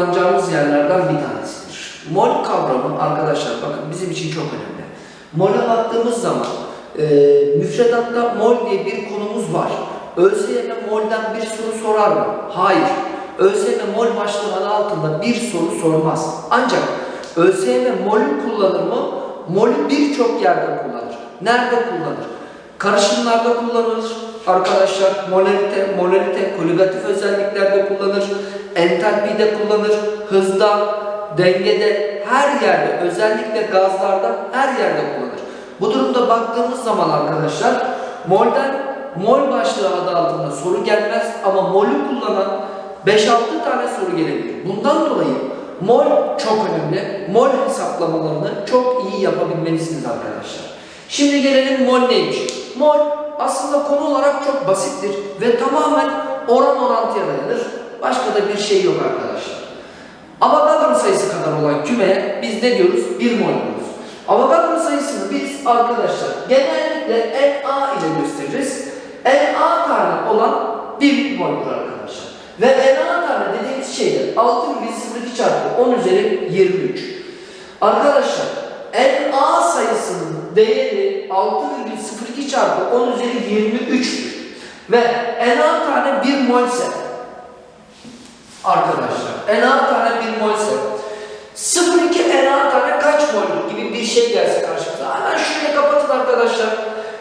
kullanacağımız yerlerden bir tanesidir. Mol kavramı arkadaşlar bakın bizim için çok önemli. Mol'e baktığımız zaman e, müfredatta mol diye bir konumuz var. ÖSYM mol'den bir soru sorar mı? Hayır. ÖSYM mol başlığı altında bir soru sormaz. Ancak ÖSYM mol'ü kullanır mı? Mol'ü birçok yerde kullanır. Nerede kullanır? Karışımlarda kullanılır. Arkadaşlar molarite, molarite, koligatif özelliklerde kullanır. Entalpide kullanır. Hızda, dengede, her yerde, özellikle gazlarda her yerde kullanır. Bu durumda baktığımız zaman arkadaşlar molden mol başlığı adı altında soru gelmez ama molü kullanan 5-6 tane soru gelebilir. Bundan dolayı mol çok önemli. Mol hesaplamalarını çok iyi yapabilmelisiniz arkadaşlar. Şimdi gelelim mol neymiş? Mol aslında konu olarak çok basittir ve tamamen oran orantıya dayanır. Başka da bir şey yok arkadaşlar. Avogadro sayısı kadar olan kümeye biz ne diyoruz? Bir mol diyoruz. Avogadro sayısını biz arkadaşlar genellikle Na ile gösteririz. Na tane olan bir moldur arkadaşlar. Ve Na tane dediğimiz şey de 6,02 çarpı 10 üzeri 23. Arkadaşlar Na sayısının değeri 6,02 çarpı 10 üzeri 23'tür. Ve Na tane bir molse arkadaşlar Na tane bir molse 0,2 Na tane kaç mol gibi bir şey gelse karşımıza. Hemen şuraya kapatın arkadaşlar.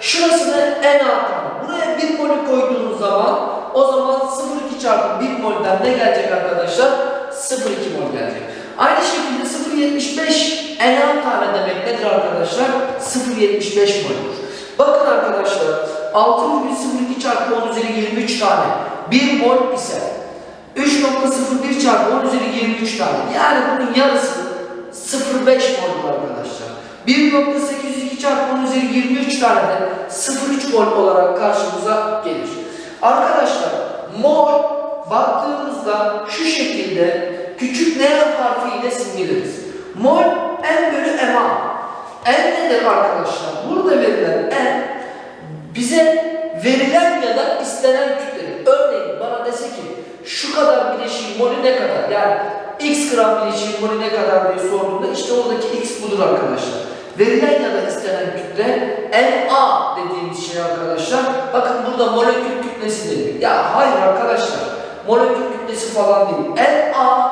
Şurasını Na tane. Buraya bir molü koyduğunuz zaman o zaman 0,2 çarpı 1 molden ne gelecek arkadaşlar? 0,2 mol gelecek. Aynı şekilde 0,75 Na tane demek nedir arkadaşlar? 0,75 mol'dur. Bakın arkadaşlar 6,02 çarpı 10 üzeri 23 tane 1 mol ise 3.01 çarpı 10 üzeri 23 tane. Yani bunun yarısı 0.5 mol arkadaşlar. 1.802 çarpı 10 üzeri 23 tane de 0.3 mol olarak karşımıza gelir. Arkadaşlar mol baktığımızda şu şekilde küçük N harfiyle simgeleriz. Mol N bölü MA. N nedir arkadaşlar? Burada verilen N bize verilen ya da istenen kütledir. Örneğin bana dese ki şu kadar bileşiğin molü ne kadar? Yani x gram bileşiğin molü ne kadar diye sorduğunda işte oradaki x budur arkadaşlar. Verilen ya da istenen kütle Na dediğimiz şey arkadaşlar. Bakın burada molekül kütlesi deniyor. Ya hayır arkadaşlar. Molekül kütlesi falan değil. Na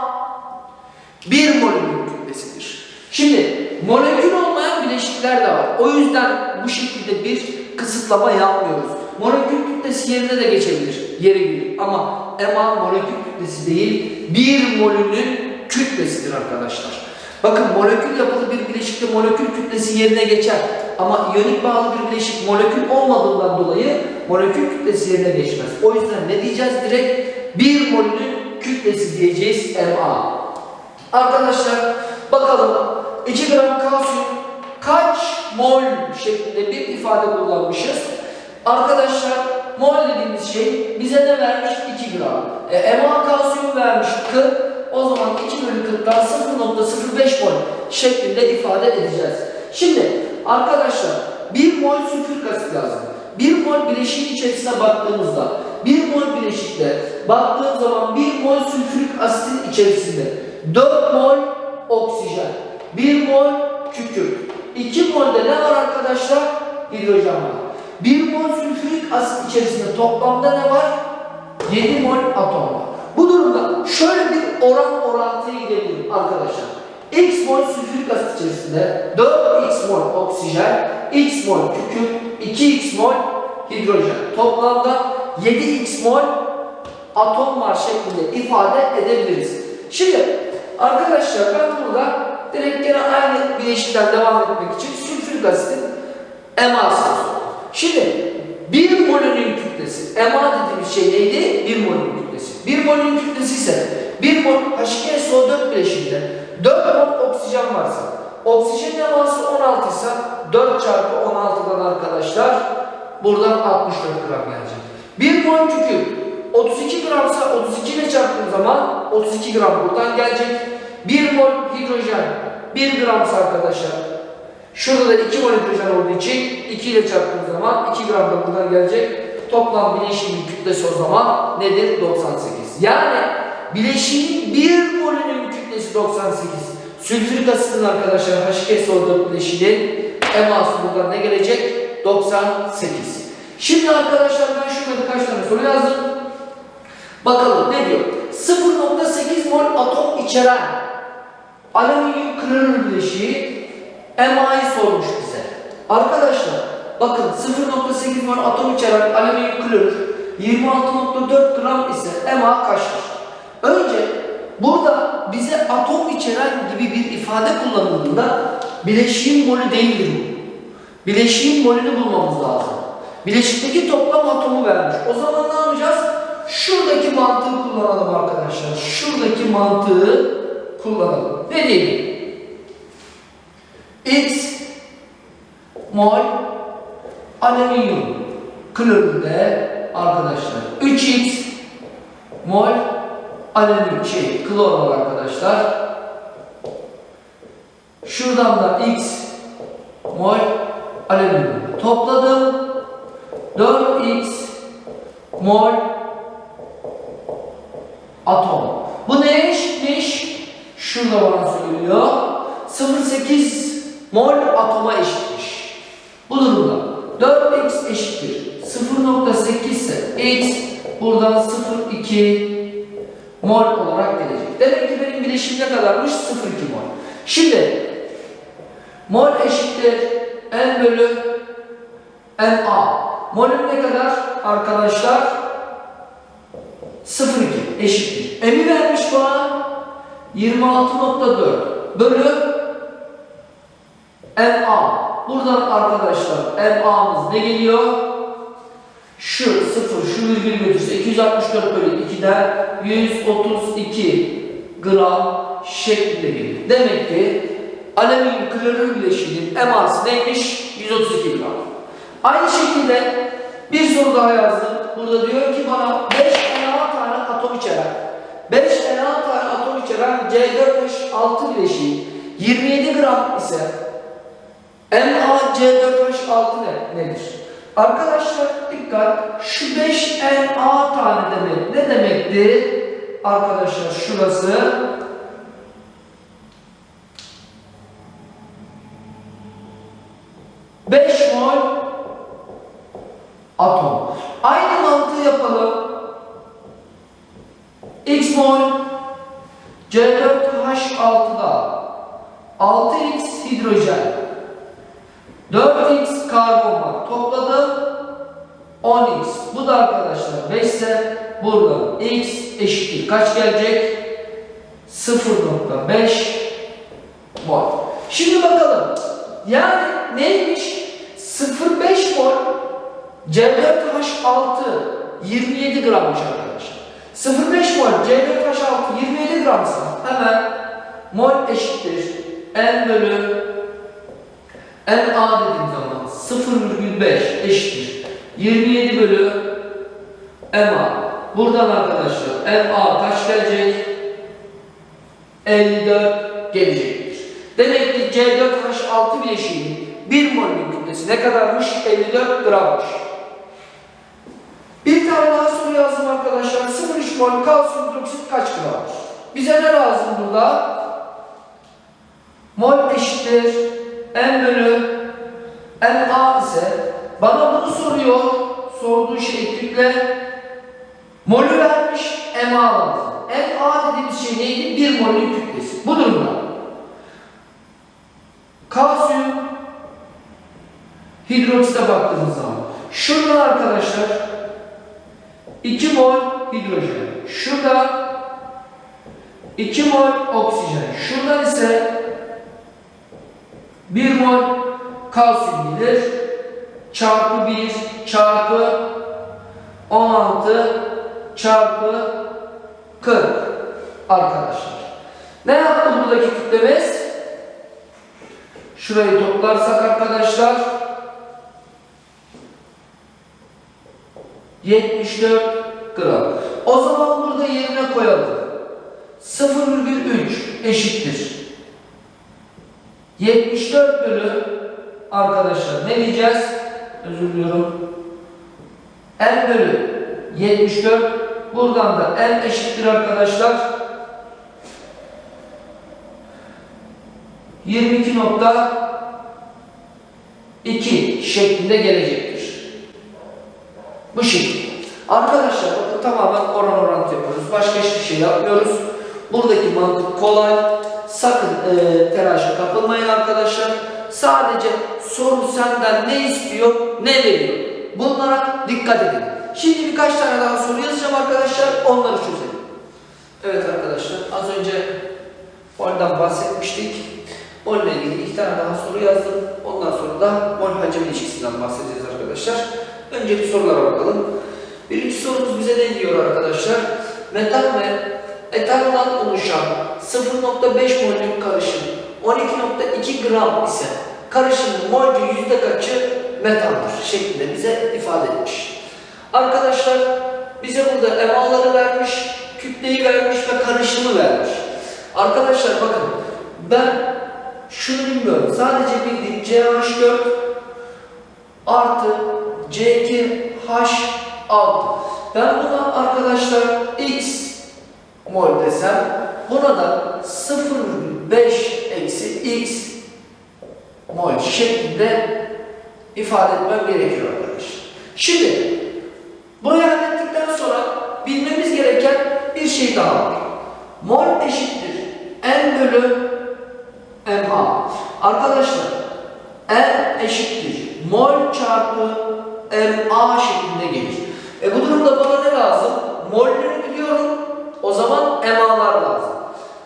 bir molekül kütlesidir. Şimdi molekül olmayan bileşikler de var. O yüzden bu şekilde bir kısıtlama yapmıyoruz. Molekül kütlesi yerine de geçebilir. Yere gelir. Ama MA molekül kütlesi değil, bir molünün kütlesidir arkadaşlar. Bakın molekül yapılı bir bileşikte molekül kütlesi yerine geçer. Ama iyonik bağlı bir bileşik molekül olmadığından dolayı molekül kütlesi yerine geçmez. O yüzden ne diyeceğiz direkt? Bir molünün kütlesi diyeceğiz MA. Arkadaşlar bakalım 2 gram kalsiyum kaç mol şeklinde bir ifade kullanmışız. Arkadaşlar mol dediğimiz şey bize ne vermiş? 2 gram. E, MA kalsiyum vermiş 40. O zaman 2 bölü 40'tan 0.05 mol şeklinde ifade edeceğiz. Şimdi arkadaşlar 1 mol sülfür asit lazım. 1 mol bileşiğin içerisine baktığımızda 1 mol bileşikte baktığım zaman 1 mol sülfürik asitin içerisinde 4 mol oksijen, 1 mol kükürt, 2 molde ne var arkadaşlar? Hidrojen var. 1 mol sülfürik asit içerisinde toplamda ne var? 7 mol atom var. Bu durumda şöyle bir oran orantıya gidebilirim arkadaşlar. X mol sülfürik asit içerisinde 4x mol oksijen, x mol kükürt, 2x mol hidrojen. Toplamda 7x mol atom var şeklinde ifade edebiliriz. Şimdi arkadaşlar ben burada direkt gene aynı bileşikten devam etmek için sülfürik asitin eması. Şimdi bir molünün kütlesi, ema dediğimiz şey neydi? Bir molünün kütlesi. Bir molünün kütlesi ise bir mol H2SO4 bileşiğinde 4 mol oksijen varsa, oksijen eması 16 ise 4 çarpı 16'dan arkadaşlar buradan 64 gram gelecek. Bir mol kükürt 32 gramsa 32 ile çarptığım zaman 32 gram buradan gelecek. 1 mol hidrojen 1 gramsa arkadaşlar şurada da 2 mol hidrojen olduğu için 2 ile çarptığım zaman 2 gram da buradan gelecek. Toplam bileşiğin kütlesi o zaman nedir? 98. Yani bileşiğin 1 molünün 98. Sülfürik asitin arkadaşlar H2SO4 bileşiğinin eması buradan ne gelecek? 98. Şimdi arkadaşlar ben şurada birkaç tane soru yazdım. Bakalım ne diyor? 0.8 mol atom içeren alüminyum klorür bileşiği MA'yı sormuş bize. Arkadaşlar bakın 0.8 mol atom içeren alüminyum klorür 26.4 gram ise MA kaçtır? Önce burada bize atom içeren gibi bir ifade kullanıldığında bileşiğin molü değildir bu. Bileşiğin molünü bulmamız lazım. Bileşikteki toplam atomu vermiş. O zaman ne yapacağız? Şuradaki mantığı kullanalım arkadaşlar. Şuradaki mantığı kullanalım. Ne diyelim? X mol alüminyum klorürde arkadaşlar 3x mol alüminyum şey klor var arkadaşlar. Şuradan da x mol alüminyum topladım. 4x mol atom. Bu neye eşitmiş? Şurada bana söylüyor. 0.8 mol atoma eşitmiş. Bu durumda 4x eşittir. 0.8 ise x buradan 0.2 mol olarak gelecek. Demek ki benim bileşim ne kadarmış? 0.2 mol. Şimdi mol eşittir n bölü na. Molün ne kadar arkadaşlar? 0.2 eşittir. M'i vermiş bana 26.4 bölü MA. Buradan arkadaşlar MA'mız ne geliyor? Şu 0, şu virgül götürse 264 bölü 2'den 132 gram şeklinde geliyor. Demek ki alüminyum klorür bileşiğinin MA'sı neymiş? 132 gram. Aynı şekilde bir soru daha yazdım. Burada diyor ki bana 5 Na tane atom içeren 5 Na tane atom içeren C4H6 bileşiği 27 gram ise MaC4H6 ne, nedir? Arkadaşlar dikkat şu 5 Na tane demek ne demekti? Arkadaşlar şurası Beş mol atom. Aynı mantığı yapalım. X mol C4H6'da 6x hidrojen 4x karbon var. Topladım 10x. Bu da arkadaşlar 5 ise burada x eşittir. Kaç gelecek? 0.5 mol. Şimdi bakalım. Yani neymiş? 0.5 mol C4H6 27 grammış arkadaşlar. 0.5 mol C4H6 27 gramsa hemen mol eşittir N bölü NA dediğim zaman 0,5 eşittir 27 bölü MA. Buradan arkadaşlar MA kaç gelecek? 54 gelecektir. Demek ki C4H6 bileşiğinin 1 mol'ün kütlesi ne kadarmış? 54 grammış. Bir tane daha soru yazdım arkadaşlar. 0,3 mol kalsiyum hidroksit kaç gramdır? Bize ne lazım burada? Mol eşittir N bölü Na ise bana bunu soruyor. Sorduğu şey kütle. Molü vermiş Ma lazım. Ma dediğimiz şey neydi? 1 molün kütlesi. Bu durumda kalsiyum hidroksite baktığımız zaman şurada arkadaşlar 2 mol hidrojen şurada 2 mol oksijen şuradan ise 1 mol kalsiyum gelir çarpı 1 çarpı 16 çarpı 40 arkadaşlar. Ne yaptı buradaki kütlemiz? Şurayı toplarsak arkadaşlar 74 gram. O zaman burada yerine koyalım. 0,3 eşittir. 74 bölü arkadaşlar ne diyeceğiz? Özür diliyorum. N bölü 74 buradan da N eşittir arkadaşlar 22.2 şeklinde gelecektir. Bu şekilde. Arkadaşlar bakın tamamen oran orantı yapıyoruz. Başka hiçbir şey yapmıyoruz. Buradaki mantık kolay. Sakın e, telaşa kapılmayın arkadaşlar. Sadece soru senden ne istiyor, ne veriyor. Bunlara dikkat edin. Şimdi birkaç tane daha soru yazacağım arkadaşlar. Onları çözelim. Evet arkadaşlar az önce Mol'dan bahsetmiştik. İle ilgili iki tane daha soru yazdım. Ondan sonra da mol hacim ilişkisinden bahsedeceğiz arkadaşlar. Önce bir sorulara bakalım. Birinci sorumuz bize ne diyor arkadaşlar? Metal ve etanoldan oluşan 0.5 mol'lük karışım 12.2 gram ise karışımın molcu yüzde kaçı metaldir şeklinde bize ifade etmiş. Arkadaşlar bize burada emaları vermiş, kütleyi vermiş ve karışımı vermiş. Arkadaşlar bakın ben şunu bilmiyorum. Sadece bildiğim CH4 artı C2H6. Ben buna arkadaşlar X mol desem buna da 0,5 eksi X mol şeklinde ifade etmem gerekiyor arkadaşlar. Şimdi burayı hallettikten sonra bilmemiz gereken bir şey daha var. Mol eşittir N bölü MA. Arkadaşlar N eşittir mol çarpı MA şeklinde gelir. E bu durumda bana ne lazım? Molleri biliyorum. O zaman MA'lar lazım.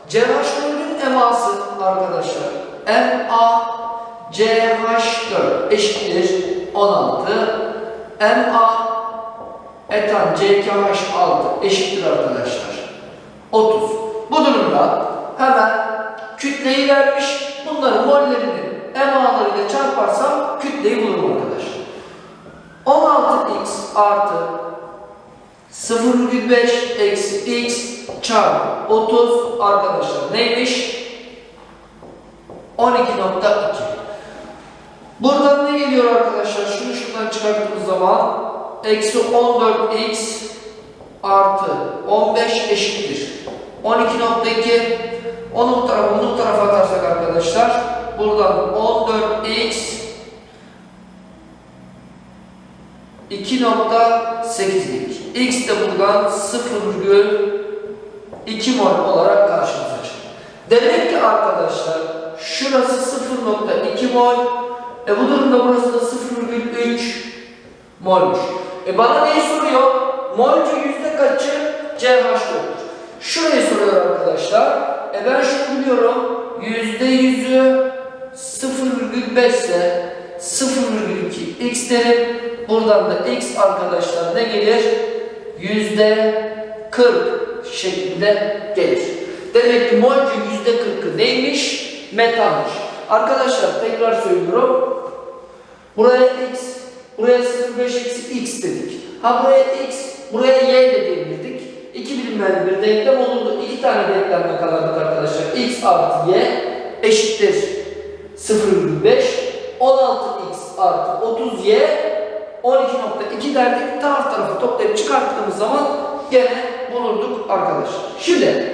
CH4'ün MA'sı arkadaşlar MA CH4 eşittir 16 MA etan CKH6 eşittir arkadaşlar 30. Bu durumda hemen kütleyi vermiş. Bunları mollerini MA'larıyla çarparsam kütleyi bulurum arkadaşlar. 16x artı 0,5 eksi x çarpı 30 arkadaşlar neymiş? 12.2 Buradan ne geliyor arkadaşlar? Şunu şuradan çıkarttığımız zaman eksi 14x artı 15 eşittir. 12.2 onu bu tarafa bunu atarsak arkadaşlar buradan 14x 2.8 gelir. X de buradan 0,2 mol olarak karşımıza çıkıyor. Demek ki arkadaşlar şurası 0.2 mol. E bu durumda burası da 0,3 molmuş. E bana neyi soruyor? Molcu yüzde kaçı? CH4'tür. Şurayı soruyor arkadaşlar. E ben şunu biliyorum. Yüzde yüzü 0,5 ise 0,2 x derim. Buradan da x arkadaşlar ne gelir? Yüzde 40 şeklinde gelir. Demek ki molcu yüzde 40'ı neymiş? Metalmiş. Arkadaşlar tekrar söylüyorum. Buraya x, buraya 0,5 eksi x dedik. Ha buraya x, buraya y de diyebilirdik. İki bilinmeyen bir denklem olurdu. İki tane denklemle kalardık arkadaşlar. x artı y eşittir 0,5. 16x artı 30y 12.2 derdik. Taraf tarafı toplayıp çıkarttığımız zaman gene bulurduk arkadaşlar. Şimdi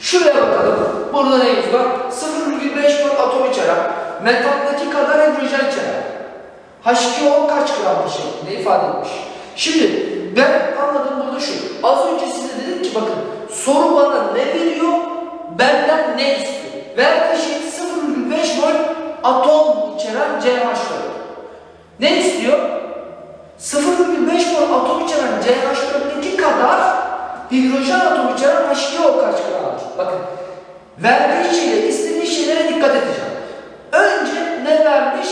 şuraya bakalım. Burada neyimiz var? 0,5 mol atom içeren metaldaki kadar hidrojen içeren H2O kaç gramdır şeklinde ifade etmiş. Şimdi ben anladığım burada şu. Az önce size dedim ki bakın soru bana ne veriyor? Benden ne istiyor? Verdiği şey 0,5 mol atom içeren CH4. Ne istiyor? 0,5 mol atom içeren CH4'teki kadar hidrojen atom içeren H2O kaç gramdır? Bakın verdiği şeyle istediği şeylere dikkat edeceğim. Önce ne vermiş?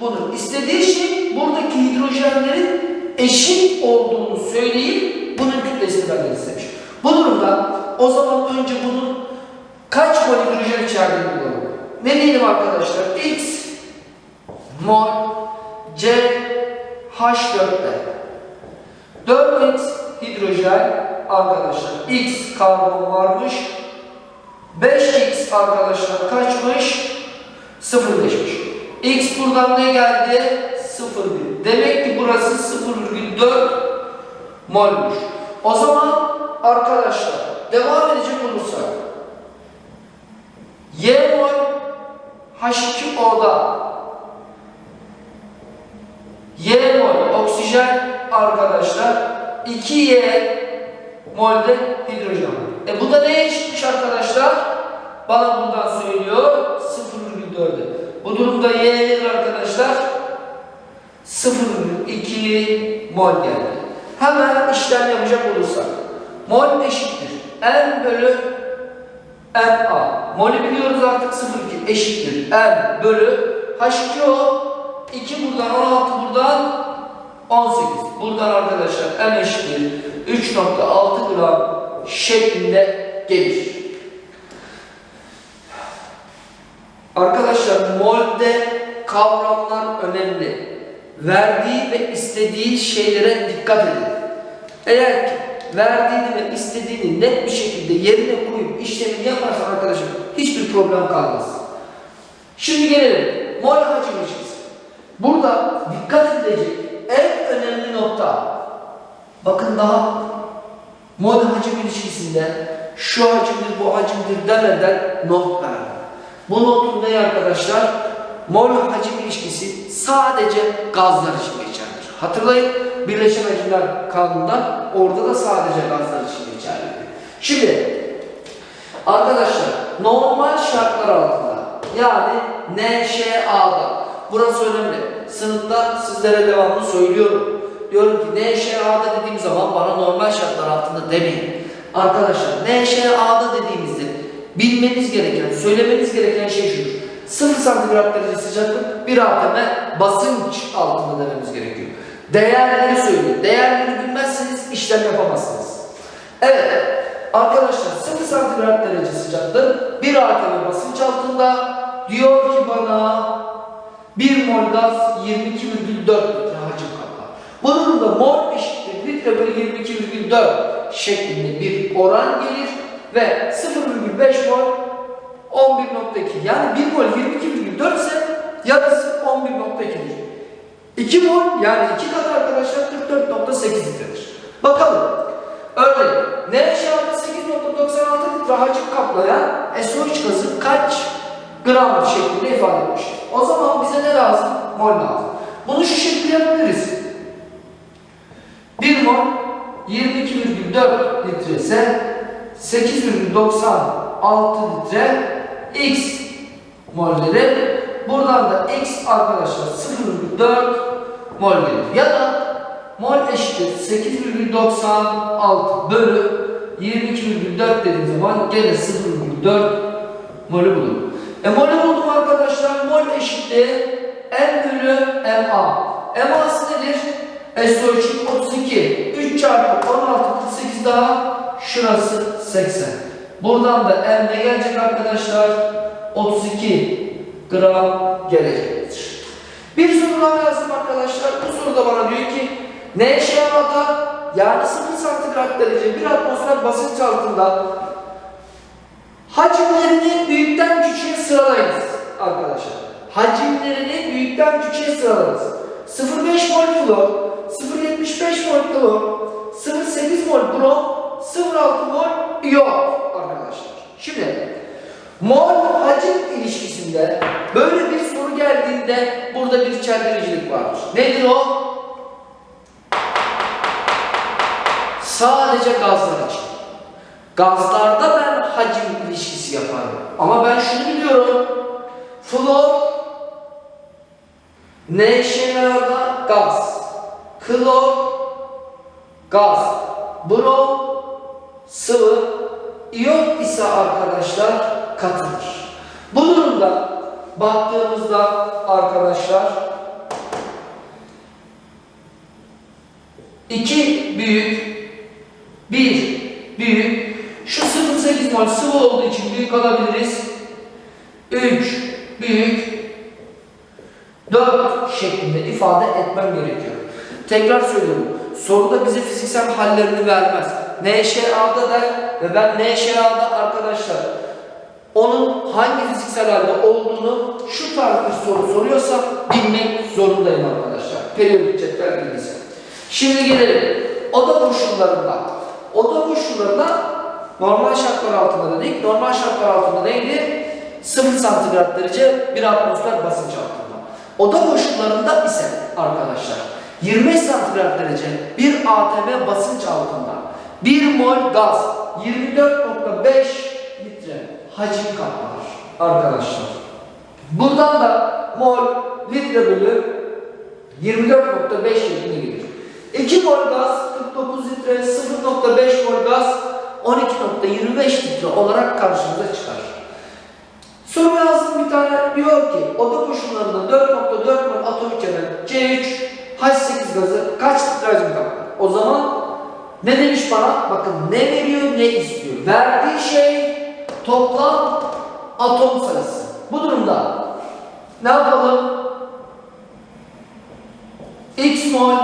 Bunun istediği şey buradaki hidrojenlerin eşit olduğunu söyleyip bunun kütlesini benden istemiş. Bu durumda o zaman önce bunun kaç mol hidrojen içerdiğini bulalım. Ne diyelim arkadaşlar? X mol C H4'te 4x hidrojen arkadaşlar X karbon varmış 5x arkadaşlar kaçmış? 0,5'miş. X buradan ne geldi? 0,1. Demek ki burası 0,4 molmuş. O zaman arkadaşlar devam edecek olursak Y mol H2O'da Y mol oksijen arkadaşlar 2Y molde hidrojen. var. E bu da neye eşitmiş arkadaşlar? Bana buradan söylüyor 0,4'e. Bu durumda Y nedir arkadaşlar? 0,2 mol geldi. Hemen işlem yapacak olursak mol eşittir. N bölü NA. Mol'ü biliyoruz artık 0,2 eşittir. N bölü H2O 2 buradan 16 buradan 18. Buradan arkadaşlar N eşittir 3.6 gram şeklinde gelir. Arkadaşlar molde kavramlar önemli. Verdiği ve istediği şeylere dikkat edin. Eğer ki verdiğini ve istediğini net bir şekilde yerine koyup işlemini yaparsan arkadaşım hiçbir problem kalmaz. Şimdi gelelim mol hacim ilişkisi. Burada dikkat edilecek en önemli nokta bakın daha mol hacim ilişkisinde şu hacimdir bu hacimdir demeden not verdi. Bu notun ne arkadaşlar? Mol hacim ilişkisi sadece gazlar için geçerlidir. Hatırlayın Birleşen Hacimler Kanunu'ndan orada da sadece gazlar için geçerlidir. Şimdi arkadaşlar normal şartlar altında yani NŞA'da burası önemli. Sınıfta sizlere devamlı söylüyorum. Diyorum ki NŞA'da dediğim zaman bana normal şartlar altında demeyin. Arkadaşlar NŞA'da dediğimizde bilmeniz gereken, söylemeniz gereken şey şudur. 0 santigrat derece sıcaklık bir atm basınç altında dememiz gerekiyor. Değerleri söylüyor. Değerleri bilmezseniz işlem yapamazsınız. Evet arkadaşlar 0 santigrat derece sıcaklık bir atm basınç altında diyor ki bana 1 mol gaz 22,4 litre hacim kaplar. Bu durumda mol eşittir litre bölü 22,4 şeklinde bir oran gelir ve 0,5 mol 11.2 yani 1 mol 22,4 ise yarısı 11.2'dir. 2 mol yani 2 kat arkadaşlar 44.8 litredir. Bakalım. Örneğin NaOH'da 8.96 litre hacim kaplayan SO3 gazı kaç gram şeklinde ifade etmiştir. O zaman bize ne lazım? Mol lazım. Bunu şu şekilde yapabiliriz. 1 mol 22,4 litre ise 8,96 litre X molleri. Buradan da X arkadaşlar 0,4 mol gelir. Ya da mol eşittir 8,96 bölü 22,4 dediğim zaman gene 0,4 molü bulur. E molü buldum arkadaşlar. Mol eşittir N bölü MA. MA'sı nedir? SO3 32. 3 çarpı 16 48 daha şurası 80. Buradan da M ne gelecek arkadaşlar? 32 gram gelecektir. Bir soru daha yazdım arkadaşlar. Bu soruda bana diyor ki NŞA'da yani 0 santigrat derece bir atmosfer basınç altında hacimlerini büyükten küçüğe sıralayınız arkadaşlar. Hacimlerini büyükten küçüğe sıralayınız. 0,5 mol flor, 0,75 mol klor, 0,8 mol brom, 0,6 mol iyon arkadaşlar. Şimdi mol hacim ilişkisinde böyle bir soru geldiğinde burada bir çeldiricilik vardır. Nedir o? Sadece gazlar için. Gazlarda ben hacim ilişkisi yaparım. Ama ben şunu biliyorum. Flor NaCl'da gaz. Klor gaz. Brom sıvı. İyon ise arkadaşlar katıdır. Bu durumda baktığımızda arkadaşlar iki büyük bir büyük şu 0,8 mol sıvı olduğu için büyük alabiliriz. 3 büyük 4 şeklinde ifade etmem gerekiyor. Tekrar söylüyorum. Soruda bize fiziksel hallerini vermez. NŞA'da der ve ben NŞA'da arkadaşlar onun hangi fiziksel halde olduğunu şu tarz bir soru soruyorsam bilmek zorundayım arkadaşlar. Periyodik cetvel bilgisi. Şimdi gelelim. Oda koşullarında. Oda koşullarında normal şartlar altında dedik. Normal şartlar altında neydi? 0 santigrat derece 1 atmosfer basınç altında. Oda koşullarında ise arkadaşlar 25 santigrat derece 1 atm basınç altında 1 mol gaz 24.5 litre hacim kaplar arkadaşlar. Buradan da mol litre bölü 24.5 şeklinde gelir. 2 mol gaz 49 litre, 0.5 mol gaz 12.25 litre olarak karşımıza çıkar. Soru yazdım bir tane diyor ki oda koşullarında 4.4 mol atomik element C3 H8 gazı kaç litre hacim kaplar? O zaman ne demiş bana? Bakın ne veriyor ne istiyor. Verdiği şey toplam atom sayısı. Bu durumda ne yapalım? X mol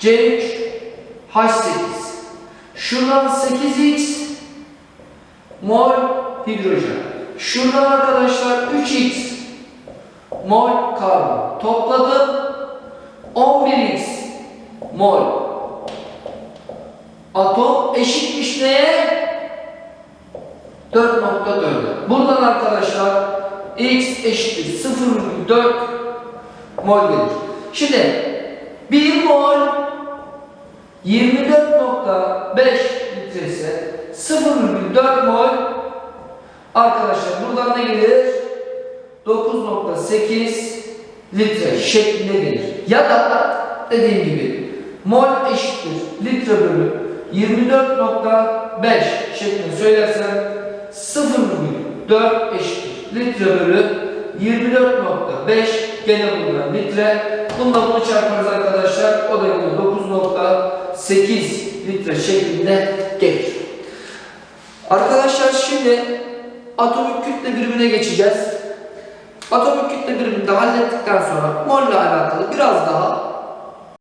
C3 H8 Şuradan 8X mol hidrojen. Şuradan arkadaşlar 3X mol karbon. Topladım 11X mol atom eşitmiş neye? 4.4'e. Buradan arkadaşlar x eşittir 0,4 mol gelir. Şimdi 1 mol 24.5 litre ise 0,4 mol arkadaşlar buradan ne gelir? 9.8 litre şeklinde gelir. Ya da dediğim gibi mol eşittir litre bölü 24.5 şeklinde söylersem 0,4 eşittir litre bölü 24.5 gene bulunan litre. Bununla bunu çarparız arkadaşlar. O da yine 9.8 litre şeklinde gelir. Arkadaşlar şimdi atomik kütle birimine geçeceğiz. Atomik kütle birimini de hallettikten sonra molle alakalı biraz daha